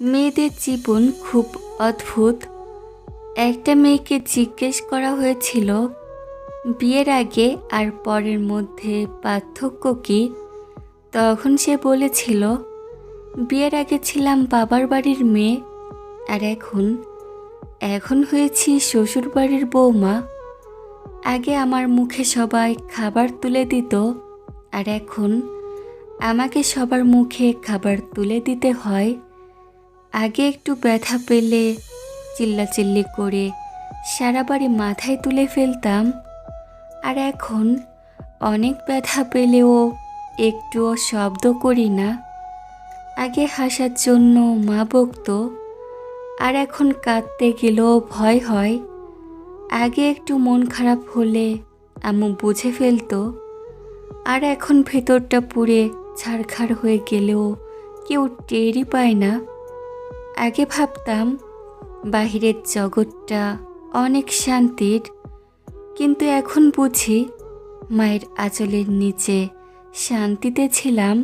মেয়েদের জীবন খুব অদ্ভুত। একটা মেয়েকে জিজ্ঞেস করা হয়েছিল, বিয়ের আগে আর পরের মধ্যে পার্থক্য কী? তখন সে বলেছিল, বিয়ের আগে ছিলাম বাবার বাড়ির মেয়ে, আর এখন এখন হয়েছি শ্বশুর বাড়ির বৌমা। আগে আমার মুখে সবাই খাবার তুলে দিত, আর এখন আমাকে সবার মুখে খাবার তুলে দিতে হয়। আগে একটু ব্যথা পেলে, চিল্লাচিল্লি করে সারা বাড়ি মাথায় তুলে ফেলতাম। আর এখন অনেক ব্যথা পেলেও একটুও শব্দ করি না। আগে হাসার জন্য মা বকতো, আর এখন কাঁদতে গেলেও ভয় হয়। আগে একটু মন খারাপ হলে আম্মু বুঝে ফেলতো। আর এখন ভেতরটা পুড়ে ছাড়খাড় হয়ে গেলেও কেউ টেরই পায় না। আগে ভাবতাম বাহিরের জগৎটা অনেক শান্তির কিন্তু এখন বুঝি মায়ের আঁচলের নিচে শান্তিতে ছিলাম।